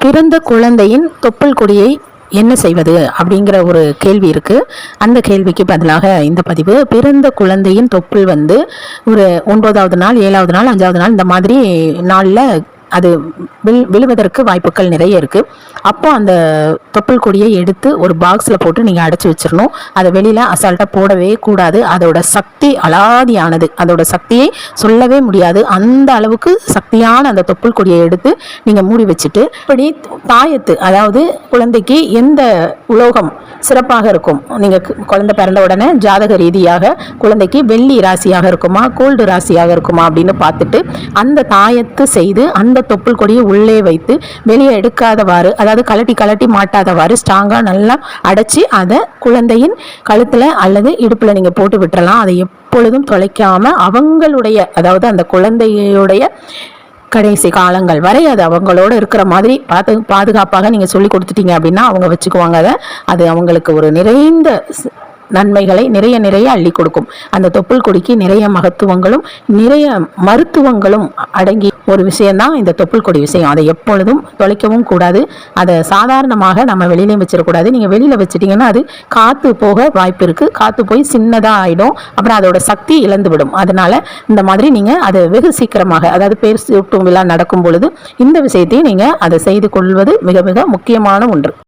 பிறந்த குழந்தையின் தொப்புள் கொடியை என்ன செய்வது அப்படிங்கிற ஒரு கேள்வி இருக்குது அந்த கேள்விக்கு பதிலாக இந்த பதிவு பிறந்த குழந்தையின் தொப்புள் வந்து ஒரு ஒன்பதாவது நாள் ஏழாவது நாள் அஞ்சாவது நாள் இந்த மாதிரி நாளில் அது வில் விழுவதற்கு வாய்ப்புகள் நிறைய இருக்குது அப்போ அந்த தொப்புள் கொடியை எடுத்து ஒரு பாக்ஸில் போட்டு நீங்கள் அடைச்சி வச்சிடணும் அதை வெளியில் அசால்ட்டாக போடவே கூடாது. அதோட சக்தி அலாதியானது. அதோட சக்தியை சொல்லவே முடியாது. அந்த அளவுக்கு சக்தியான அந்த தொப்புள் கொடியை எடுத்து நீங்கள் மூடி வச்சுட்டு இப்படி தாயத்து அதாவது குழந்தைக்கு எந்த உலோகம் சிறப்பாக இருக்கும்? நீங்கள் குழந்தை பிறந்த உடனே ஜாதக ரீதியாக குழந்தைக்கு வெள்ளி ராசியாக இருக்குமா கோல்டு ராசியாக இருக்குமா அப்படின்னு பார்த்துட்டு அந்த தாயத்து செய்து அந்த தொப்புள் கொடியை உள்ளே வைத்து வெளியே எடுக்காதவாறு அதாவது கலட்டி கலட்டி மாட்டாதவாறு ஸ்ட்ராங்காக நல்லா அடைச்சி அதை குழந்தையின் கழுத்தில் அல்லது இடுப்பில் நீங்கள் போட்டு விட்டுறலாம். அதை எப்பொழுதும் தொலைக்காமல் அவங்களுடைய அதாவது அந்த குழந்தையுடைய கடைசி காலங்கள் வரை அது அவங்களோட இருக்கிற மாதிரி பார்த்து பாதுகாப்பாக நீங்கள் சொல்லி கொடுத்துட்டீங்க அப்படின்னா அவங்க வச்சுக்குவாங்க அதை. அது அவங்களுக்கு ஒரு நிறைந்த நன்மைகளை நிறைய நிறைய அள்ளி கொடுக்கும். அந்த தொப்புள் கொடிக்கு நிறைய மகத்துவங்களும் நிறைய மருத்துவங்களும் அடங்கி ஒரு விஷயம்தான் இந்த தொப்புள் கொடி விஷயம். அதை எப்பொழுதும் தொலைக்கவும் கூடாது. அதை சாதாரணமாக நம்ம வெளியிலையும் வச்சிடக்கூடாது. நீங்கள் வெளியில் வச்சிட்டிங்கன்னா அது காற்று போக வாய்ப்பு இருக்குது காற்று போய் சின்னதாக ஆகிடும் அப்புறம் அதோட சக்தி இழந்து விடும் அதனால இந்த மாதிரி நீங்கள் அதை வெகு சீக்கிரமாக அதாவது பேர் சூட்டும் விழா நடக்கும் பொழுது இந்த விஷயத்தையும் நீங்கள் அதை செய்து கொள்வது மிக மிக முக்கியமான ஒன்று.